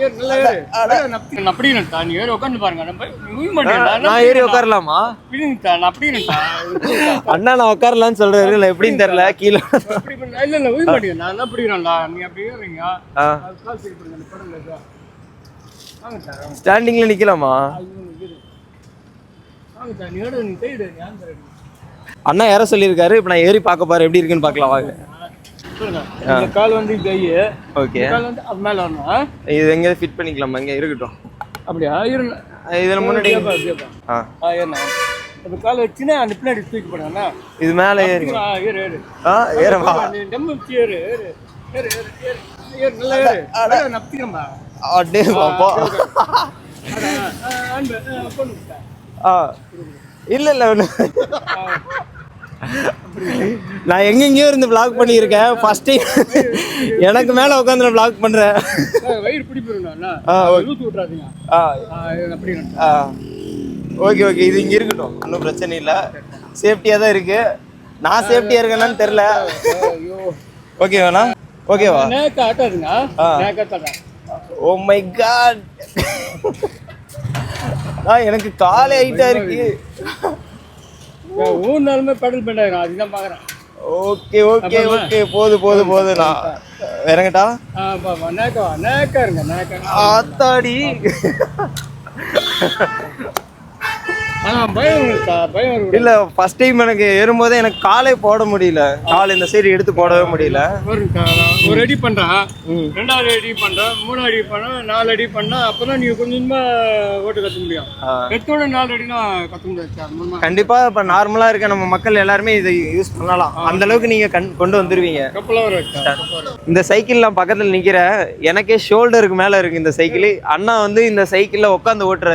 அப்படி- நான் அப்படி நின்னுட்டா, நீ ஏறி உட்கார்ந்து பாருங்க? நான் ஏறி உட்காரலாமா நான் அப்படி. அண்ணா நான் உட்காரலாம்னு சொல்றாரு. இல்ல எப்படின்னு தெரியல. கீழே இல்ல, இல்ல, உய்ய மாட்டியா? நான் அப்படி நின்னேன்டா. நீ அப்படி. ஸ்டாண்டிங்ல நிக்கலாமா? ஐயோ, இரு. வாங்க சார், நீ ஏறு, நீ கையிடு, நீ ஆன் தரேன். அண்ணா ஏற சொல்லியிருக்காரு. இப்போ நான் ஏறி பார்க்க பாரு எப்படி இருக்குன்னு பார்க்கலாம் வாங்க. கால் வந்து கை ஓகே. கால் வந்து அது மேல வரணும்? இது எங்கேயாவது ஃபிட் பண்ணிக்கலாமா? இங்கே இருக்கட்டும். அப்படியா? இரு இதில் முன்னாடி. ஆ. ஆ ஏறினா அந்த கால் வச்சுன்னா அந்த பின்னாடி தூக்கி போடாண்ணா இது மேலே ஏறி ஏறு ஏறு. ஆ ஏறவா வச்சு ஏறு ஏறு. ஏறு ஏறு ஏறு. நல்லா ஏறு ஏறு. நப்பிக்கிறம்பா அடே. பாப்பா ஆ இல்ல இல்ல நான் எங்கெங்கேயோ இருந்து பிளாக் பண்ணியிருக்கேன். ஃபர்ஸ்ட் எனக்கு மேல உட்காந்து நான் பிளாக் பண்றேன். வயிறு பிடிப்பிருந்தா ஆ, ஓகே. Okay okay. இது இங்க இருக்கட்டும். ஒன்றும் பிரச்சனை இல்லை. சேஃப்டியாக தான் இருக்கு. நான் சேஃப்டியாக இருக்கேனான்னு தெரில ஓகேவாண்ணா ஓகேவா ஓ மை காட் ஆ. எனக்கு காலே ஹைட்டா இருக்கு. ஊர்னாலுமே பெடல் பெண்டாயிரும். அதுதான் பார்க்குறேன் ஓகே ஓகே ஓகே. போது போது போது. நான் இறங்கட்டா ஆத்தாடி. இல்ல ஃபர்ஸ்ட் டைம் எனக்கு ஏறும்போதே எனக்கு காலே போட முடியல. கால் இந்த சைடு எடுத்து போடவே முடியல. ஒரு அடி பண்றேன் ம். ரெண்டாவது அடி பண்றேன் மூணாவது அடி பண்ணேன் நாலு அடி பண்ணா அப்பதான் நீங்க கொஞ்சம் ஓட்டு கத்த முடியும். ஆ. எத்தோட நாலு அடினா கத்த முடியாது கண்டிப்பா இப்ப நார்மலா இருக்க நம்ம மக்கள் எல்லாருமே இதை யூஸ் பண்ணலாம். அந்த அளவுக்கு நீங்க கண் கொண்டு வந்துருவீங்க. இந்த சைக்கிள் நான் பக்கத்துல நிக்கிறேன் எனக்கே ஷோல்டருக்கு மேல இருக்கு இந்த சைக்கிள் அண்ணா வந்து இந்த சைக்கிள்ல உட்காந்து ஓட்டுறாரு.